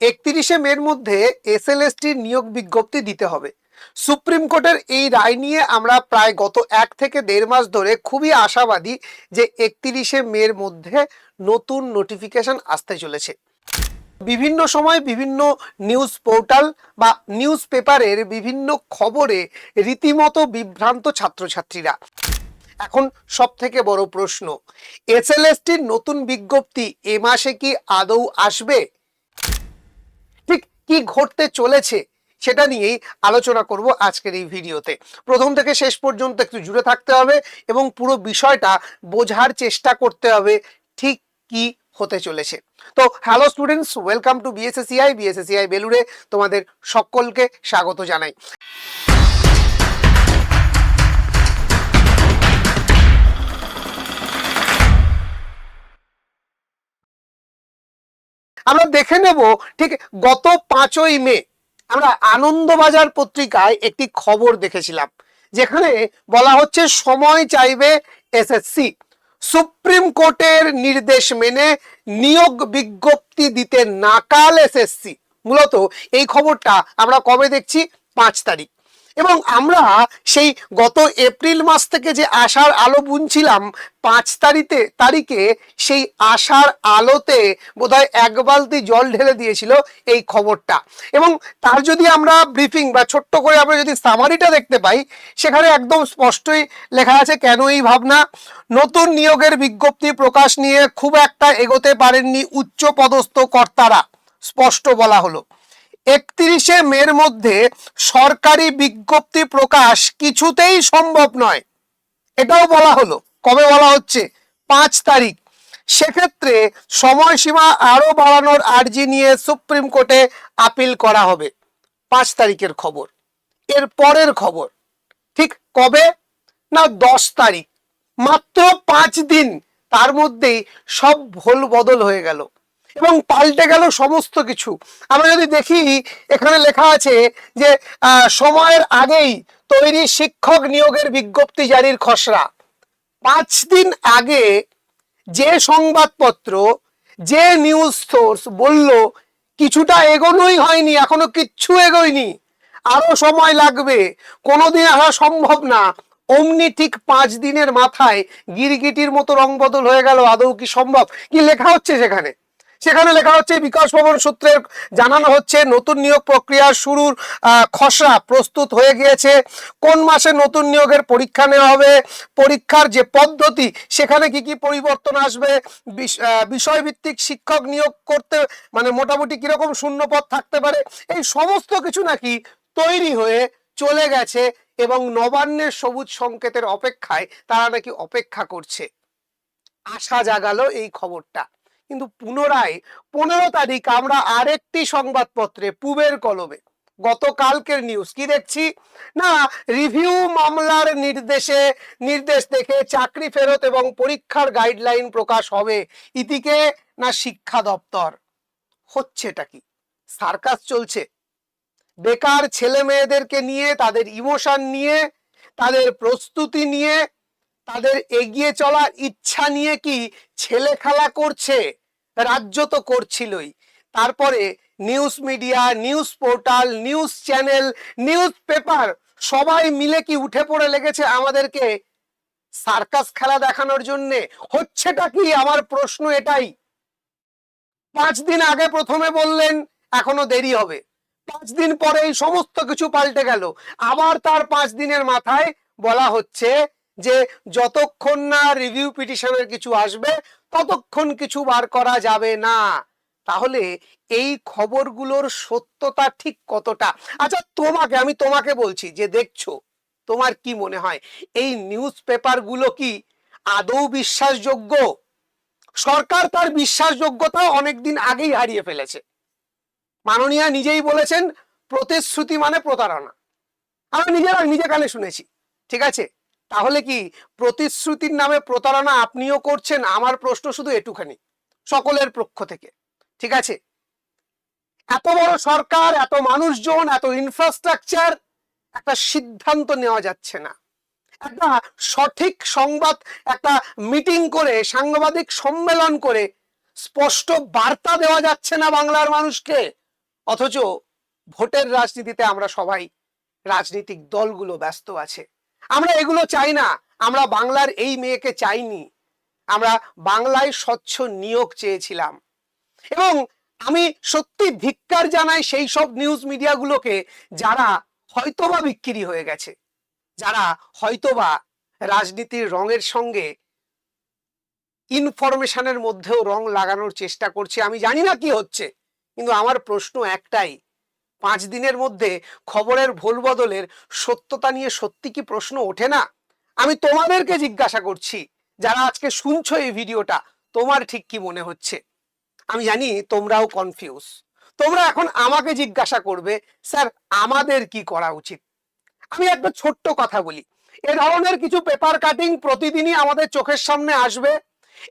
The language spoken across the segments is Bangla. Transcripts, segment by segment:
একত্রিশে মের মধ্যে এসএলএসটির নিয়োগ বিজ্ঞপ্তি দিতে হবে। সুপ্রিম কোর্টের এই রায় নিয়ে আমরা প্রায় গত এক থেকে দেড় মাস ধরে খুবই আশাবাদী যে একত্রিশে মের মধ্যে নতুন নোটিফিকেশন আসতে চলেছে। বিভিন্ন সময় বিভিন্ন নিউজ পোর্টাল বা নিউজ পেপারের বিভিন্ন খবরে রীতিমতো বিভ্রান্ত ছাত্রছাত্রীরা। এখন সব থেকে বড় প্রশ্ন এসএলএসটির নতুন বিজ্ঞপ্তি এ মাসে কি আদৌ আসবে? কি ঘটতে চলেছে সেটা নিয়েই আলোচনা করব আজকের এই ভিডিওতে। প্রথম থেকে শেষ পর্যন্ত একটু জুড়ে থাকতে হবে এবং পুরো বিষয়টা বোঝার চেষ্টা করতে হবে ঠিক কি হতে চলেছে। তো hello students welcome to BSACI BSACI বেলুড়ে তোমাদের সকলকে স্বাগত জানাই। আমরা দেখে নেব, ঠিক গত পাঁচই মে আমরা আনন্দবাজার পত্রিকায় একটি খবর দেখেছিলাম, যেখানে বলা হচ্ছে সময় চাইবে এসএসসি। সুপ্রিম কোর্টের নির্দেশ মেনে নিয়োগ বিজ্ঞপ্তি দিতে নাকাল এসএসসি। মূলত এই খবরটা আমরা কবে দেখছি? পাঁচ তারিখ। এবং আমরা সেই গত এপ্রিল মাস থেকে যে আশার আলো বুনছিলাম, পাঁচ তারিখে তারিখে সেই আশার আলোতে বোধহয় এক বালতি জল ঢেলে দিয়েছিল এই খবরটা। এবং তার যদি আমরা ব্রিফিং বা ছোট্ট করে আমরা যদি সামারিটা দেখতে পাই, সেখানে একদম স্পষ্টই লেখা আছে, কেন এই ভাবনা? নতুন নিয়োগের বিজ্ঞপ্তি প্রকাশ নিয়ে খুব একটা এগোতে পারেননি উচ্চ পদস্থ কর্তারা। স্পষ্ট বলা হলো। একত্রিশে মের মধ্যে সরকারি বিজ্ঞপ্তি প্রকাশ কিছুতেই সম্ভব নয়। এটাও বলা হলো। কবে বলা হচ্ছে? পাঁচ তারিখ। সেক্ষেত্রে সময়সীমা আরও বাড়ানোর আর্জি নিয়ে সুপ্রিম কোর্টে আপিল করা হবে। পাঁচ তারিখের খবর। এর পরের খবর। ঠিক কবে? না, দশ তারিখ। মাত্র পাঁচ দিন। তার মধ্যেই সব ভোল বদল হয়ে গেল। এবং পাল্টে গেল সমস্ত কিছু। আমরা যদি দেখি, এখানে লেখা আছে যে সময়ের আগেই তৈরি শিক্ষক নিয়োগের বিজ্ঞপ্তি জারির খসড়া। পাঁচ দিন আগে যে সংবাদপত্র, যে নিউজ সোর্স বলল, কিছুটা এগোনোই হয়নি, এখনও কিচ্ছু এগোয়নি। আরও সময় লাগবে, কোনোদিন আসা সম্ভব না। অমনি ঠিক পাঁচ দিনের মাথায় গিরগিটির মতো রং বদল হয়ে গেল, আদৌ কি সম্ভব? কি লেখা হচ্ছে সেখানে? সেখানে লেখা হচ্ছে, বিকাশ ভবন সূত্রে জানানো হচ্ছে, নতুন নিয়োগ প্রক্রিয়া শুরুর খসড়া প্রস্তুত হয়ে গিয়েছে। কোন মাসে নতুন নিয়োগের পরীক্ষা নেওয়া হবে? পরীক্ষার যে পদ্ধতি, সেখানে কি কি পরিবর্তন আসবে? বিষয়ভিত্তিক শিক্ষক নিয়োগ করতে মানে মোটামুটি কীরকম শূন্য পদ থাকতে পারে? এই সমস্ত কিছু নাকি তৈরি হয়ে চলে গেছে এবং নবান্নের সবুজ সংকেতের অপেক্ষায় তারা নাকি অপেক্ষা করছে। আশা জাগালো এই খবরটা। কিন্তু পুনরায় পনেরো তারিখ আমরা আরেকটি সংবাদপত্রে পুবের কলমে। গতকালকের নিউজ কি দেখছি? না রিভিউ মামলার নির্দেশে, নির্দেশ দেখে চাকরি ফেরত এবং পরীক্ষার গাইডলাইন প্রকাশ হবে ইতিকে না শিক্ষা দপ্তর? হচ্ছেটা কি? সার্কাস চলছে। বেকার ছেলে মেয়েদেরকে নিয়ে, তাদের ইমোশন নিয়ে, তাদের প্রস্তুতি নিয়ে তাদের এগিয়ে চলার ইচ্ছা নিয়ে কি ছেলে খেলা করছে? রাজ্য তো করছিলই। তারপরে news media news portal news channel newspaper সবাই মিলে কি উঠে পড়ে লেগেছে আমাদেরকে সার্কাস খেলা দেখানোর জন্য? হচ্ছেটা কি? আমার প্রশ্ন এটাই। পাঁচ দিন আগে প্রথমে বললেন, এখনও দেরি হবে। পাঁচ দিন পরে এই সমস্ত কিছু পাল্টে গেল। আবার তার পাঁচ দিনের মাথায় বলা হচ্ছে যে যতক্ষণ না রিভিউ পিটিশনের কিছু আসবে, ততক্ষণ কিছু বার করা যাবে না। তাহলে এই খবরগুলোর সত্যতা ঠিক কতটা? আচ্ছা তোমাকে, আমি তোমাকে বলছি যে দেখছ, তোমার কি মনে হয়, এই নিউজ পেপারগুলো কি আদৌ বিশ্বাসযোগ্য? সরকার তার বিশ্বাসযোগ্যতা অনেকদিন আগেই হারিয়ে ফেলেছে। মাননীয়া নিজেই বলেছেন, প্রতিশ্রুতি মানে প্রতারণা। আমি নিজেরা নিজে কানে শুনেছি, ঠিক আছে? তাহলে কি প্রতিশ্রুতির নামে প্রতারণা আপনিও করছেন? আমার প্রশ্ন শুধু এটুখানি, সকলের পক্ষ থেকে। ঠিক আছে? এত বড় সরকার, এত মানুষজন, এত ইনফ্রাস্ট্রাকচার একটা সিদ্ধান্ত নেওয়া যাচ্ছে না। একটা সঠিক সংবাদ, একটা মিটিং করে, সাংবাদিক সম্মেলন করে স্পষ্ট বার্তা দেওয়া যাচ্ছে না বাংলার মানুষকে। অথচ ভোটের রাজনীতিতে আমরা সবাই রাজনৈতিক দলগুলো ব্যস্ত আছে। আমরা এগুলো চাই না। আমরা বাংলার এই মেয়েকে চাইনি। আমরা বাংলায় স্বচ্ছ নিয়োগ চেয়েছিলাম। এবং আমি সত্যি ধিক্কার জানাই সেই সব নিউজ মিডিয়াগুলোকে যারা হয়তোবা বিক্রি হয়ে গেছে, যারা হয়তোবা রাজনীতির রঙের সঙ্গে ইনফরমেশনের মধ্যেও রং লাগানোর চেষ্টা করছে। আমি জানি না কি হচ্ছে, কিন্তু আমার প্রশ্ন একটাই পাঁচ দিনের মধ্যে খবরের ভুল বদলের সত্যতা নিয়ে সত্যি কি প্রশ্ন ওঠে না? আমি তোমাদেরকে জিজ্ঞাসা করছি, যারা আজকে শুনছো এই ভিডিওটা, তোমার ঠিক কি মনে হচ্ছে? আমি জানি তোমরাও কনফিউজ তোমরা এখন আমাকে জিজ্ঞাসা করবে, স্যার, আমাদের কি করা উচিত? আমি একটা ছোট্ট কথা বলি। এ ধরনের কিছু পেপার কাটিং প্রতিদিনই আমাদের চোখের সামনে আসবে।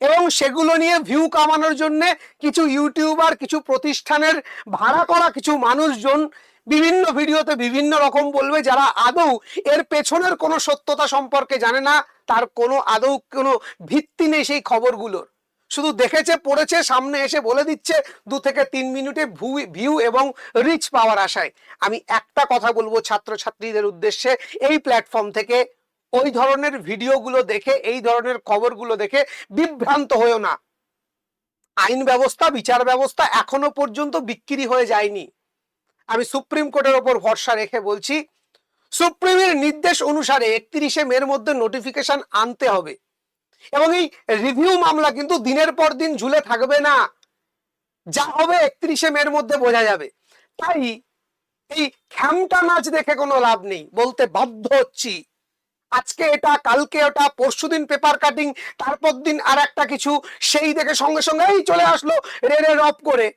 এবং সেগুলো নিয়ে ভিউ কামানোর জন্য কিছু ইউটিউবার কিছু প্রতিষ্ঠানের ভাড়া করা কিছু মানুষজন বিভিন্ন ভিডিওতে বিভিন্ন রকম বলবে যারা আদৌ এর পেছনের কোনো সত্যতা সম্পর্কে জানে না, তার কোনো আদৌ কোনো ভিত্তি নেই সেই খবরগুলোর। শুধু দেখেছে, পড়েছে, সামনে এসে বলে দিচ্ছে, দু থেকে তিন মিনিটে ভিউ এবং রিচ পাওয়ার আশায়। আমি একটা কথা বলব ছাত্রছাত্রীদের উদ্দেশ্যে, এই প্ল্যাটফর্ম থেকে ওই ধরনের ভিডিওগুলো দেখে, এই ধরনের খবরগুলো দেখে বিভ্রান্ত হয়েও না। আইন ব্যবস্থা, বিচার ব্যবস্থা এখনও পর্যন্ত বিক্রি হয়ে যায়নি। আমি সুপ্রিম কোর্টের ওপর ভরসা রেখে বলছি, সুপ্রিমের নির্দেশ অনুসারে একত্রিশে মের মধ্যে নোটিফিকেশন আনতে হবে। এবং এই রিভিউ মামলা কিন্তু দিনের পর দিন ঝুলে থাকবে না। যা হবে একত্রিশে মের মধ্যে বোঝা যাবে। তাই এই খ্যামটা নাচ দেখে কোনো লাভ নেই, বলতে বাধ্য হচ্ছি। আজকে এটা, কালকে ওটা পরশুদিন পেপার কাটিং তারপর দিন আর একটা কিছু, সেই দেখে সঙ্গে সঙ্গে এই চলে আসলো রে রে রপ করে।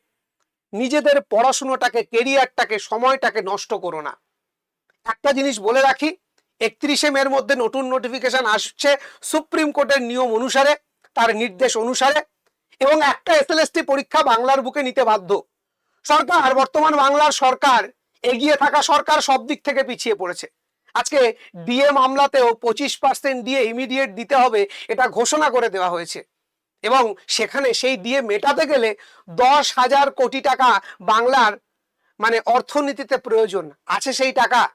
নিজেদের পড়াশুনোটাকে কেরিয়ারটাকে সময়টাকে নষ্ট করো না। একটা জিনিস বলে রাখি, একত্রিশে মের মধ্যে নতুন নোটিফিকেশন আসছে সুপ্রিম কোর্টের নিয়ম অনুসারে, তার নির্দেশ অনুসারে, এবং একটা এসএলএসটি পরীক্ষা বাংলার বুকে নিতে বাধ্য। সরকার, বর্তমান বাংলার সরকার, এগিয়ে থাকা সরকার সব দিক থেকে পিছিয়ে পড়েছে। আজকে ডিএ মামলাতেও পঁচিশ পার্সেন্ট দিয়ে ইমিডিয়েট দিতে হবে এটা ঘোষণা করে দেওয়া হয়েছে। এবং সেখানে সেই ডিএ মেটাতে গেলে দশ হাজার কোটি টাকা বাংলার মানে অর্থনীতিতে প্রয়োজন আছে সেই টাকা।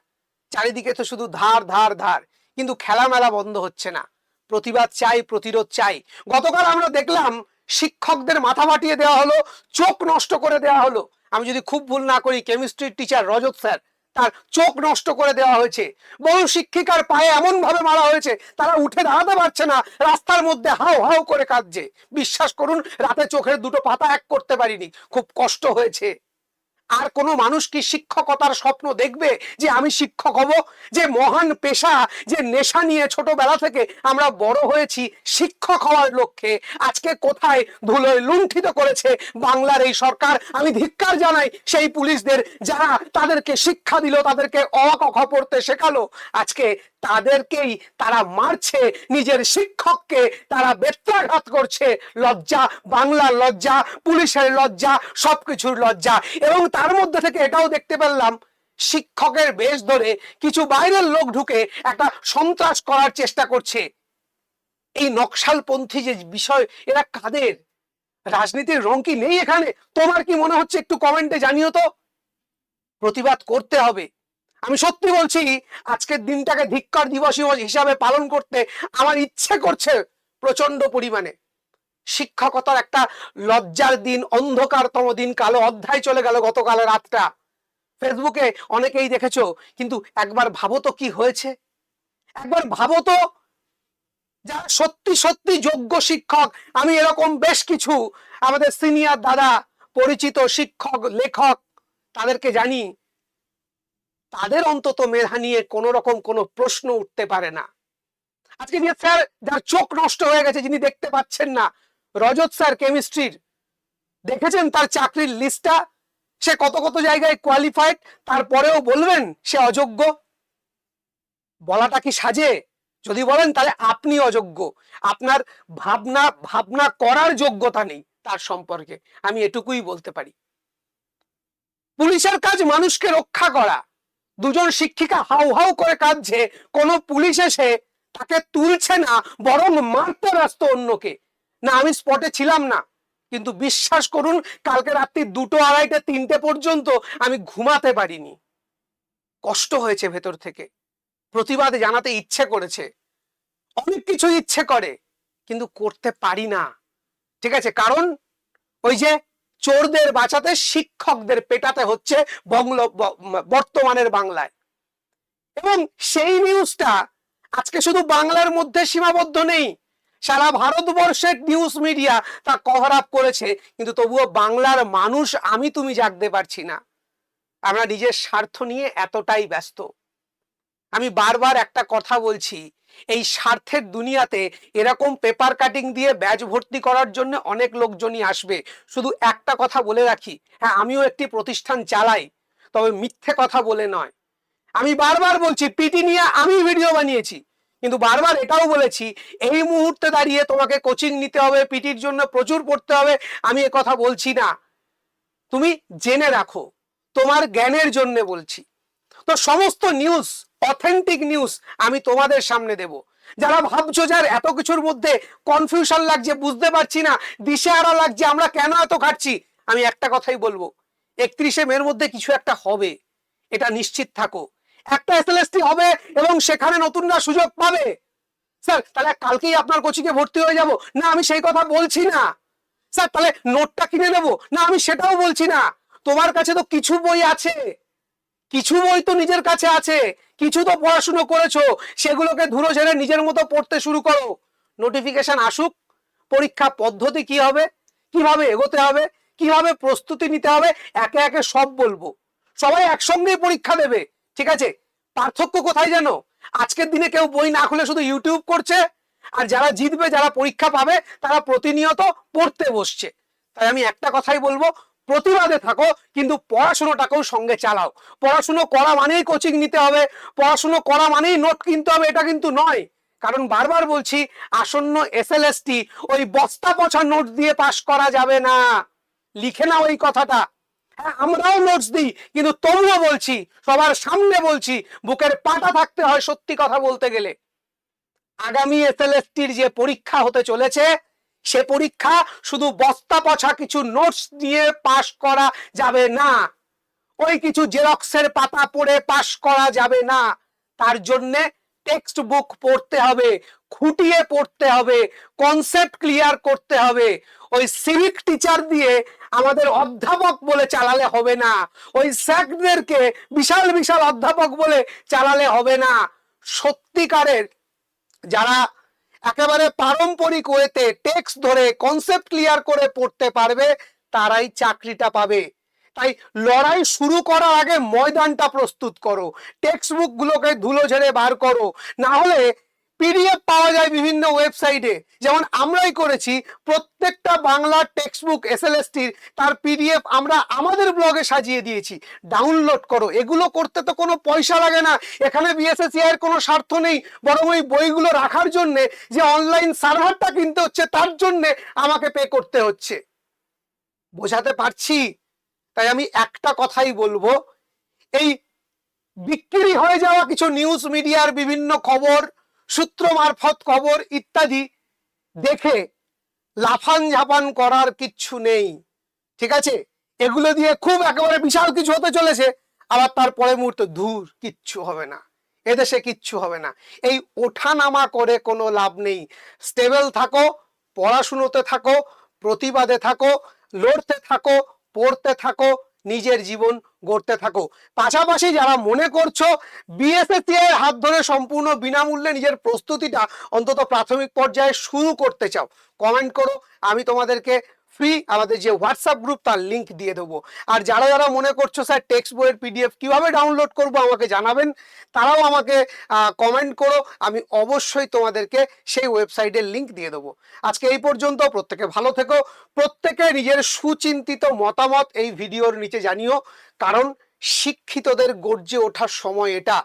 চারিদিকে তো শুধু ধার ধার ধার। কিন্তু খেলামেলা বন্ধ হচ্ছে না। প্রতিবাদ চাই, প্রতিরোধ চাই। গতকাল আমরা দেখলাম শিক্ষকদের মাথা ফাটিয়ে দেওয়া হলো, চোখ নষ্ট করে দেওয়া হলো। আমি যদি খুব ভুল না করি কেমিস্ট্রির টিচার রজত স্যার তার চোখ নষ্ট করে দেওয়া হয়েছে। বহু শিক্ষিকার পায়ে এমন ভাবে মারা হয়েছে, তারা উঠে দাঁড়াতে পারছে না, রাস্তার মধ্যে হাও হাও করে কাঁদছে। বিশ্বাস করুন, রাতে চোখের দুটো পাতা এক করতে পারিনি। খুব কষ্ট হয়েছে। আর কোনো মানুষ কি শিক্ষকতার স্বপ্ন দেখবে যে আমি শিক্ষক হব? যে মহান পেশা, যে নেশা নিয়ে ছোটবেলা থেকে আমরা বড় হয়েছি শিক্ষক হওয়ার লক্ষ্যে। আজকে কোথায় ধুলোয় লুণ্ঠিত করেছে বাংলার এই সরকার? আমি ধিক্কার জানাই সেই পুলিশদের, যারা তাদেরকে শিক্ষা দিল, তাদেরকে অ খ পড়তে শেখালো। আজকে তাদেরকেই তারা মারছে, নিজের শিক্ষককে তারা বেত্রাঘাত করছে। লজ্জা, বাংলার লজ্জা, পুলিশের লজ্জা, সবকিছুর লজ্জা। এবং তার মধ্যে থেকে এটাও দেখতে পেলাম, শিক্ষকের বেশ ধরে কিছু বাইরের লোক ঢুকে একটা সন্ত্রাস করার চেষ্টা করছে। এই নকশালপন্থী যে বিষয়, এরা কাদের? রাজনীতির রং কি নেই এখানে? তোমার কি মনে হচ্ছে? একটু কমেন্টে জানিও তো। প্রতিবাদ করতে হবে। আমি সত্যি বলছি, আজকের দিনটাকে ধিক্কার দিবস হিসাবে পালন করতে আমার ইচ্ছে করছে প্রচণ্ড পরিমাণে। শিক্ষকতার একটা লজ্জার দিন, অন্ধকারতম দিন, কালো অধ্যায় চলে গেল গতকাল রাতটা। ফেসবুকে অনেকেই দেখেছ, কিন্তু একবার ভাবো তো কি হয়েছে? একবার ভাবো তো যারা সত্যি সত্যি যোগ্য শিক্ষক, আমি এরকম বেশ কিছু আমাদের সিনিয়র দাদা, পরিচিত শিক্ষক, লেখক, তাদেরকে জানি। তাদের অন্তত মেধা নিয়ে কোনো রকম কোনো প্রশ্ন উঠতে পারে না। আজকে যে স্যার, যার চোখ নষ্ট হয়ে গেছে যিনি দেখতে পাচ্ছেন না, রজত স্যার কেমিস্ট্রির, দেখেছেন তার চাকরির লিস্টটা সে কত কত জায়গায় কোয়ালিফাইড তারপরেও বলবেন সে অযোগ্য? বলাটা কি সাজে? যদি বলেন তাহলে আপনি অযোগ্য। আপনার ভাবনা ভাবনা করার যোগ্যতা নেই তার সম্পর্কে। আমি এটুকুই বলতে পারি। পুলিশের কাজ মানুষকে রক্ষা করা। দুজন শিক্ষিকা হাউ হাউ করে কাঁদছে। কোন পুলিশ এসে তাকে তুলছে না, বরং মারতে ব্যস্ত অন্যকে। না, আমি স্পটে ছিলাম না। কিন্তু বিশ্বাস করুন, কালকে রাত্রি দুটো আড়াইটে, তিনটে পর্যন্ত আমি ঘুমাতে পারিনি। কষ্ট হয়েছে ভেতর থেকে। প্রতিবাদ জানাতে ইচ্ছে করেছে। অনেক কিছু ইচ্ছে করে, কিন্তু করতে পারি না। ঠিক আছে, কারণ ওই যে চোরদের বাঁচাতে শিক্ষকদের পেটাতে হচ্ছে বংল ব- বর্তমানের বাংলায়। এবং সেই নিউজটা আজকে শুধু বাংলার মধ্যে সীমাবদ্ধ নেই, সারা ভারতবর্ষের নিউজ মিডিয়া তা কভার আপ করেছে। কিন্তু তবুও বাংলার মানুষ, আমি তুমি জাগতে পারছি না। আমরা নিজের স্বার্থ নিয়ে এতটাই ব্যস্ত। আমি বারবার একটা কথা বলছি, এই স্বার্থের দুনিয়াতে এরকম পেপার কাটিং দিয়ে ব্যাচ ভর্তি করার জন্য অনেক লোকজনই আসবে। শুধু একটা কথা বলে রাখি হ্যাঁ আমিও একটি প্রতিষ্ঠান চালাই, তবে মিথ্যে কথা বলে নয়। আমি বারবার বলছি, পিটি নিয়ে আমি ভিডিও বানিয়েছি, কিন্তু বারবার এটাও বলেছি, এই মুহূর্তে দাঁড়িয়ে তোমাকে কোচিং নিতে হবে, পিটির জন্য প্রচুর পড়তে হবে, আমি এ কথা বলছি না। তুমি জেনে রাখো, তোমার জ্ঞানের জন্য বলছি। তো সমস্ত নিউজ অথেন্টিক নিউজ আমি তোমাদের সামনে দেব। যারা ভাবছ যার এত কিছুর মধ্যে কনফিউশন লাগছে, বুঝতে পারছি না, দিশেহারা লাগছে, আমরা কেন এত খাচ্ছি আমি একটা কথাই বলব, একত্রিশে মের মধ্যে কিছু একটা হবে, এটা নিশ্চিত থাকো। একটা এসএলএসটি হবে এবং সেখানে নতুনরা সুযোগ পাবে। স্যার, তাহলে কালকেই আপনার কোচিংয়ে ভর্তি হয়ে যাব। না, আমি সেই কথা বলছি না। স্যার, তাহলে নোটটা কিনে নেব না, আমি সেটাও বলছি না। তোমার কাছে তো কিছু বই আছে। কিছু বই তো নিজের কাছে আছে। কিছু তো পড়াশুনো করেছ, সেগুলোকে ধুলো ঝেড়ে নিজের মতো পড়তে শুরু করো। নোটিফিকেশন আসুক, পরীক্ষা পদ্ধতি কি হবে, কীভাবে এগোতে হবে, কীভাবে প্রস্তুতি নিতে হবে, একে একে সব বলব। সবাই একসঙ্গেই পরীক্ষা দেবে, ঠিক আছে? পার্থক্য কোথায় জানো? আজকের দিনে কেউ বই না খুলে শুধু ইউটিউব করছে, আর যারা জিতবে, যারা পরীক্ষা পাবে, তারা প্রতিনিয়ত পড়তে বসছে। তাই আমি একটা কথাই বলব প্রতিবাদে থাকো, কিন্তু পড়াশুনোটাকেও সঙ্গে চালাও। পড়াশুনো করা মানেই কোচিং নিতে হবে, পড়াশুনো করা মানেই নোট কিনতে হবে, এটা কিন্তু নয়। কারণ বারবার বলছি, আসন্ন এসএলএসটি ওই বস্তা পচা নোট দিয়ে পাশ করা যাবে না। লিখে নাও এই কথাটা। হ্যাঁ আমরাও নোটস দিই, কিন্তু তবুও বলছি, সবার সামনে বলছি, বুকের পাটা থাকতে হয় সত্যি কথা বলতে গেলে। আগামী এসএলএসটির যে পরীক্ষা হতে চলেছে সে পরীক্ষা শুধু বস্তা পছা কিছু নোটস দিয়ে পাশ করা যাবে না। ওই কিছু জেরক্সের পাতা পড়ে পাশ করা যাবে না। তার জন্যে টেক্সট বুক পড়তে হবে, খুঁটিয়ে পড়তে হবে কনসেপ্ট ক্লিয়ার করতে হবে। ওই সিভিক টিচার দিয়ে আমাদের অধ্যাপক বলে চালালে হবে না। ওই স্যাকদেরকে বিশাল বিশাল অধ্যাপক বলে চালালে হবে না। সত্যিকারের যারা একেবারে পারম্পরিক ওয়েতে টেক্সট ধরে কনসেপ্ট ক্লিয়ার করে পড়তে পারবে, তারাই চাকরিটা পাবে। তাই লড়াই শুরু করার আগে ময়দানটা প্রস্তুত করো। টেক্সট বুকগুলোকে ধুলো ঝেড়ে বার করো। না হলে পিডিএফ পাওয়া যায় বিভিন্ন ওয়েবসাইটে যেমন আমরাই করেছি, প্রত্যেকটা বাংলা টেক্সট বুক এসএলএসটির তার পিডিএফ আমরা আমাদের ব্লগে সাজিয়ে দিয়েছি। ডাউনলোড করো। এগুলো করতে তো কোনো পয়সা লাগে না। এখানে বিএসএসিআই এর কোনো স্বার্থ নেই। বরং ওই বইগুলো রাখার জন্য যে অনলাইন সার্ভারটা কিনতে হচ্ছে, তার জন্যে আমাকে পে করতে হচ্ছে। বোঝাতে পারছি? তাই আমি একটা কথাই বলব। এই বিক্রি হয়ে যাওয়া কিছু নিউজ মিডিয়ার বিভিন্ন খবর সূত্র মারফত খবর ইত্যাদি দেখে লাফান ঝাপান করার কিচ্ছু নেই। ঠিক আছে? এগুলো দিয়ে খুব একেবারে বিশাল কিছু হতে চলেছে, আবার তারপরে মুহূর্তে ধূর, কিচ্ছু হবে না। এদেশে কিচ্ছু হবে না। এই ওঠানামা করে কোনো লাভ নেই। স্টেবল থাকো, পড়াশুনোতে থাকো, প্রতিবাদে থাকো, লড়তে থাকো, পড়তে থাকো নিজের জীবন গড়তে থাকো। পাশাপাশি যারা মনে করছ বিএসএসসি এর হাত ধরে সম্পূর্ণ বিনামূল্যে নিজের প্রস্তুতিটা অন্তত প্রাথমিক পর্যায়ে শুরু করতে চাও কমেন্ট করো। আমি তোমাদেরকে ফ্রি আমাদের যে হোয়াটসঅ্যাপ গ্রুপ তার লিঙ্ক দিয়ে দেবো। আর যারা যারা মনে করছ, স্যার টেক্সট বইয়ের পিডিএফ কীভাবে ডাউনলোড করব, আমাকে জানাবেন? তারাও আমাকে কমেন্ট করো। আমি অবশ্যই তোমাদেরকে সেই ওয়েবসাইটের লিঙ্ক দিয়ে দেবো। আজকে এই পর্যন্ত, প্রত্যেকে ভালো থেকো। প্রত্যেকে নিজের সুচিন্তিত মতামত এই ভিডিওর নিচে জানিও। কারণ শিক্ষিতদের গর্জে ওঠার সময় এটা,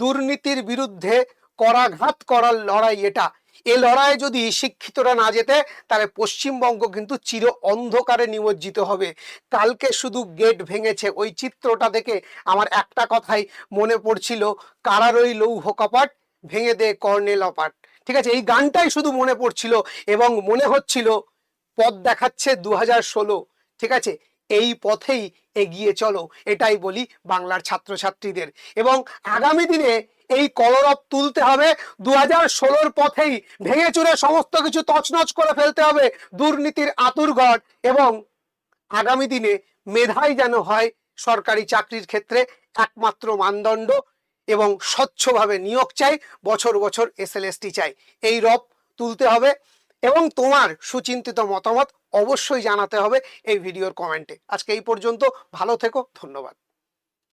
দুর্নীতির বিরুদ্ধে করাঘাত করার লড়াই এটা। এ লড়াইয়ে যদি শিক্ষিতরা না যেতে তাহলে পশ্চিমবঙ্গ কিন্তু চির অন্ধকারে নিমজ্জিত হবে। কালকে শুধু গেট ভেঙেছে। ওই চিত্রটা দেখে আমার একটা কথাই মনে পড়ছিল কারার ওই লৌহ কপাট ভেঙে দে কর্নেল অপাট। ঠিক আছে, এই গানটাই শুধু মনে পড়ছিল এবং মনে হচ্ছিল, পথ দেখাচ্ছে দু হাজার ষোলো। ঠিক আছে এই পথেই এগিয়ে চলো, এটাই বলি বাংলার ছাত্রছাত্রীদের। এবং আগামী দিনে এই কলরব তুলতে হবে দু হাজার ষোলোর পথেই ভেঙে চুরে সমস্ত কিছু তছনছ করে ফেলতে হবে দুর্নীতির আতুরঘর এবং আগামী দিনে মেধাই যেন হয় সরকারি চাকরির ক্ষেত্রে একমাত্র মানদণ্ড এবং স্বচ্ছভাবে নিয়োগ চাই, বছর বছর এসএলএসটি চাই। এই রব তুলতে হবে। এবং তোমার সুচিন্তিত মতামত অবশ্যই জানাতে হবে এই ভিডিওর কমেন্টে। আজকে এই পর্যন্ত, ভালো থেকো, ধন্যবাদ।